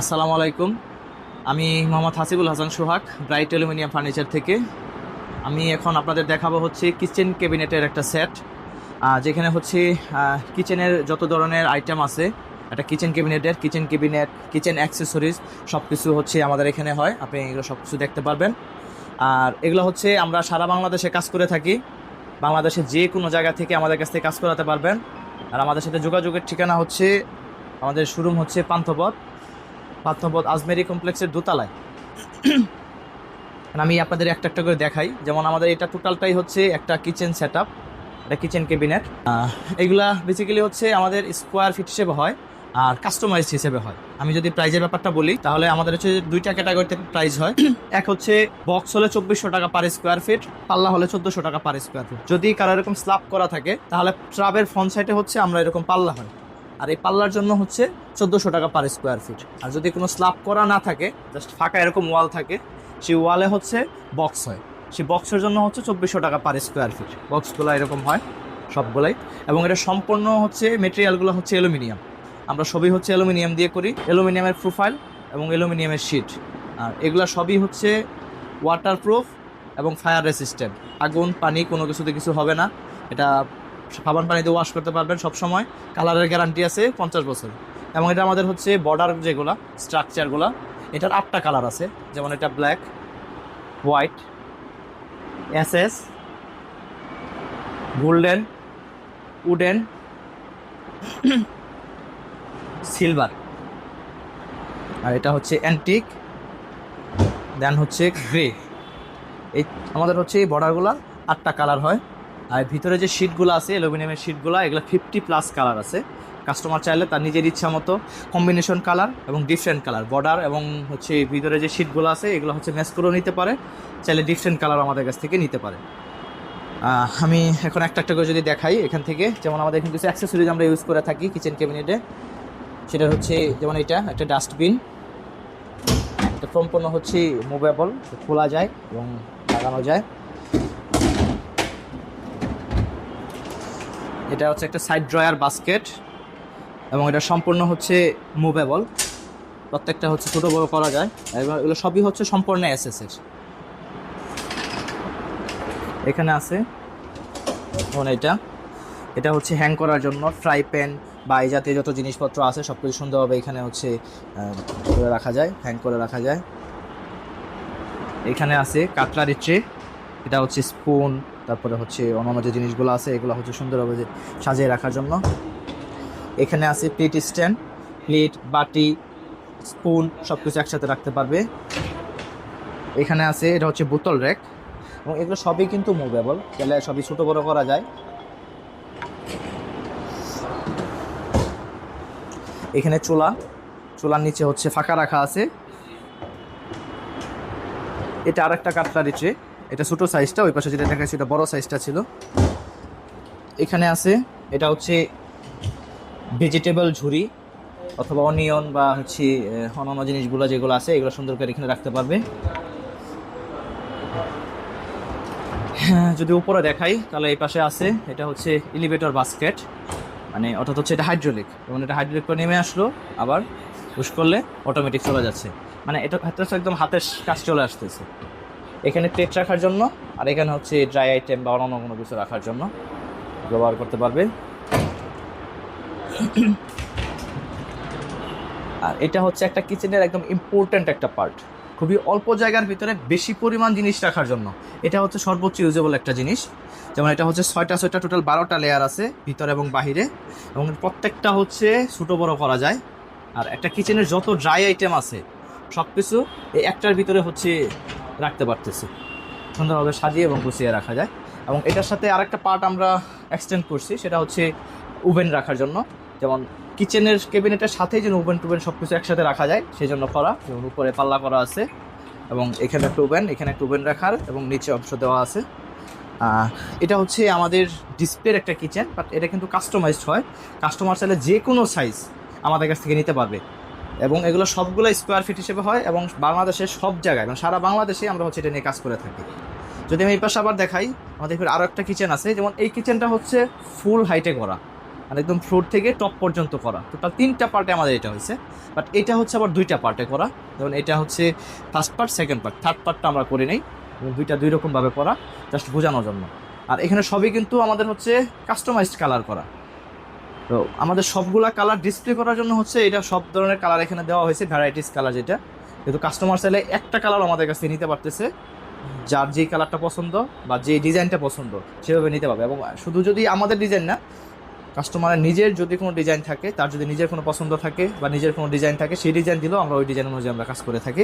আসসালামু আলাইকুম। আমি Mohammad Hasibul Hasan Sohag, bright aluminium furniture থেকে। আমি এখন আপনাদের দেখাবো হচ্ছে কিচেন ক্যাবিনেটের একটা সেট যেখানে হচ্ছে কিচেনের যত ধরনের আইটেম আছে, একটা কিচেন ক্যাবিনেটের, কিচেন ক্যাবিনেট, কিচেন অ্যাক্সেসরিজ সব কিছু হচ্ছে আমাদের এখানে হয়, আপনি এগুলো সব কিছু দেখতে পারবেন। আর এগুলো হচ্ছে আমরা সারা বাংলাদেশে কাজ করে থাকি বাংলাদেশের যে কোনো জায়গা থেকে আমাদের কাছ থেকে কাজ করাতে পারবেন। আর আমাদের সাথে যোগাযোগের ঠিকানা হচ্ছে, আমাদের শোরুম হচ্ছে পান্থপথ। পান্থপথ আজমেরি কমপ্লেক্সের দোতলায়। আমি আপনাদের একটা একটা করে দেখাই। যেমন আমাদের এটা টোটালটাই হচ্ছে একটা কিচেন সেট আপ একটা কিচেন ক্যাবিনেট। এগুলা বেসিক্যালি হচ্ছে আমাদের স্কোয়ার ফিট হিসেবে হয় আর কাস্টমাইজ হিসেবে হয়। আমি যদি প্রাইজের ব্যাপারটা বলি, তাহলে আমাদের হচ্ছে দুইটা ক্যাটাগরিতে প্রাইস হয়। এক হচ্ছে বক্স হলে চব্বিশশো টাকা পার স্কোয়ার ফিট পাল্লা হলে চোদ্দশো টাকা পার স্কোয়ার ফিট যদি কারও এরকম স্ল্যাব করা থাকে, তাহলে ট্রাবের ফ্রন্ট সাইডে হচ্ছে আমরা এরকম পাল্লা হয়। আর এই পাল্লার জন্য হচ্ছে চোদ্দোশো টাকা পার স্কোয়ার ফিট আর যদি কোনো স্ল্যাব করা না থাকে জাস্ট ফাঁকা এরকম ওয়াল থাকে, সেই ওয়ালে হচ্ছে বক্স হয়। সেই বক্সের জন্য হচ্ছে চব্বিশশো টাকা পার স্কোয়ার ফিট বক্সগুলো এরকম হয় সবগুলাই। এবং এটা সম্পূর্ণ হচ্ছে মেটেরিয়ালগুলো হচ্ছে অ্যালুমিনিয়াম। আমরা সবই হচ্ছে অ্যালুমিনিয়াম দিয়ে করি। অ্যালুমিনিয়ামের প্রোফাইল এবং অ্যালুমিনিয়ামের শিট আর এগুলো সবই হচ্ছে ওয়াটারপ্রুফ এবং ফায়ার রেসিস্ট্যান্ট আগুন, পানি কোনো কিছুতে কিছু হবে না। এটা সাবান পানিতে ওয়াশ করতে পারবেন সব সময় কালারের গ্যারান্টি আছে পঞ্চাশ বছর। এবং এটা আমাদের হচ্ছে বর্ডার যেগুলো স্ট্রাকচারগুলো এটার আটটা কালার আছে। যেমন এটা black white S S golden wooden silver আর এটা হচ্ছে অ্যান্টিক দেন হচ্ছে গ্রে এই আমাদের হচ্ছে এই বর্ডারগুলো আটটা কালার হয়। আর ভিতরে যে শিটগুলো আছে অ্যালুমিনিয়ামের শিটগুলো এগুলো ফিফটি প্লাস কালার আছে। কাস্টমার চাইলে তার নিজের ইচ্ছা মতো কম্বিনেশন কালার এবং ডিফারেন্ট কালার বর্ডার এবং হচ্ছে ভিতরে যে শিটগুলো আছে, এগুলো হচ্ছে ম্যাচ করেও নিতে পারে, চাইলে ডিফারেন্ট কালার আমাদের কাছ থেকে নিতে পারে। আমি এখন একটা একটা করে যদি দেখাই এখান থেকে, যেমন আমাদের এখানে কিছু অ্যাক্সেসরিজ আমরা ইউজ করে থাকি কিচেন ক্যাবিনেটে সেটা হচ্ছে, যেমন এটা, একটা ডাস্টবিন এটা সম্পূর্ণ হচ্ছে মুভেবল খোলা যায় এবং লাগানো যায়। এটা হচ্ছে একটা সাইড ড্রয়ার বাস্কেট এবং এটা সম্পূর্ণ হচ্ছে মুভেবল প্রত্যেকটা হচ্ছে ছোটো বড় করা যায়। এবং এগুলো সবই হচ্ছে সম্পূর্ণ এসএসের এখানে আছে যেমন এটা। এটা হচ্ছে হ্যাং করার জন্য ফ্রাই প্যান বা এই জাতীয় যত জিনিসপত্র আছে সব কিছু সুন্দরভাবে এখানে হচ্ছে রাখা যায় হ্যাং করে রাখা যায়। এখানে আছে কাটলারি ট্রে এটা হচ্ছে স্পুন তারপরে হচ্ছে অন্যান্য যে জিনিসগুলো আছে, এগুলো হচ্ছে সুন্দরভাবে সাজিয়ে রাখার জন্য। এখানে আছে প্লেট স্ট্যান্ড, প্লেট, বাটি, স্পুন সব কিছু একসাথে রাখতে পারবে। এখানে আছে, এটা হচ্ছে বোতল র্যাক। এবং এগুলো সবই কিন্তু মুভেবল তাহলে সবই ছোটো বড়ো করা যায়। এখানে চুলা, চুলার নিচে হচ্ছে ফাঁকা রাখা আছে। এটা আর একটা কাটলারি ট্রে। এটা ছোটো সাইজটা ওই পাশে যেটা দেখাচ্ছি এটা বড় সাইজটা ছিল। এখানে আছে, এটা হচ্ছে ভেজিটেবল ঝুড়ি অথবা অনিয়ন বা হচ্ছে অন্যান্য জিনিসগুলো যেগুলো আছে, এগুলো সুন্দর করে এখানে রাখতে পারবে। হ্যাঁ যদি উপরে দেখাই, তাহলে এই পাশে আছে, এটা হচ্ছে এলিভেটর বাস্কেট মানে অর্থাৎ হচ্ছে এটা হাইড্রোলিক এবং এটা হাইড্রোলিক করে নেমে আসলো, আবার পুশ করলে অটোমেটিক চলে যাচ্ছে। মানে এটা একদম হাতের কাজ চলে আসতেছে। এখানে প্লেট রাখার জন্য, আর এখানে হচ্ছে ড্রাই আইটেম বা অন্য কোনো কিছু রাখার জন্য ব্যবহার করতে পারবে। আর এটা হচ্ছে একটা কিচেনের একদম ইম্পর্ট্যান্ট একটা পার্ট খুবই অল্প জায়গার ভিতরে বেশি পরিমাণ জিনিস রাখার জন্য। এটা হচ্ছে সর্বোচ্চ ইউজেবল একটা জিনিস। যেমন এটা হচ্ছে ছয়টা ছয়টা টোটাল বারোটা লেয়ার আছে ভিতরে এবং বাহিরে। এবং প্রত্যেকটা হচ্ছে ছোটো বড় করা যায়। আর একটা কিচেনের যত ড্রাই আইটেম আছে সব কিছু এই একটার ভিতরে হচ্ছে রাখতে পারতেছি। সুন্দরভাবে সাজিয়ে এবং গুছিয়ে রাখা যায়। এবং এটার সাথে আরেকটা পার্ট আমরা এক্সটেন্ড করছি, সেটা হচ্ছে ওভেন রাখার জন্য। যেমন কিচেনের ক্যাবিনেটের সাথেই যেন ওভেন টুভেন সব কিছু একসাথে রাখা যায় সেই জন্য করা। যেমন উপরে পাল্লা করা আছে। এবং এখানে একটা ওভেন এখানে একটা ওভেন রাখার এবং নিচে অংশ দেওয়া আছে। এটা হচ্ছে আমাদের ডিসপ্লের একটা কিচেন বাট এটা কিন্তু কাস্টমাইজড হয়। কাস্টমার চাইলে যে কোনো সাইজ আমাদের কাছ থেকে নিতে পারবে। এবং এগুলো সবগুলো স্কোয়ার ফিট হিসেবে হয় এবং বাংলাদেশের সব জায়গায় এবং সারা বাংলাদেশে আমরা হচ্ছে এটা নিয়ে কাজ করে থাকি। যদি আমি এই পাশে আবার দেখাই, আমাদের এখানে আরও একটা কিচেন আছে, যেমন এই কিচেনটা হচ্ছে ফুল হাইটে করা মানে একদম ফ্লোর থেকে টপ পর্যন্ত করা। টোটাল তিনটা পার্টে আমাদের এটা হয়েছে বাট এটা হচ্ছে আবার দুইটা পার্টে করা। যেমন এটা হচ্ছে first part second part third পার্টটা আমরা করি নাই দুইটা দুই রকমভাবে করা জাস্ট বোঝানোর জন্য। আর এখানে সবই কিন্তু আমাদের হচ্ছে কাস্টমাইজড কালার করা। তো আমাদের সবগুলা কালার ডিসপ্লে করার জন্য হচ্ছে এটা সব ধরনের কালার এখানে দেওয়া হয়েছে ভ্যারাইটিস কালার যেটা। কিন্তু কাস্টমার চাইলে একটা কালার আমাদের কাছে নিতে পারতেছে, যার যেই কালারটা পছন্দ বা যে ডিজাইনটা পছন্দ, সেভাবে নিতে পারবে। এবং শুধু যদি আমাদের ডিজাইন না কাস্টমারের নিজের যদি কোনো ডিজাইন থাকে, তার যদি নিজের কোনো পছন্দ থাকে বা নিজের কোনো ডিজাইন থাকে, সেই ডিজাইন দিলেও আমরা ওই ডিজাইন অনুযায়ী আমরা কাজ করে থাকি।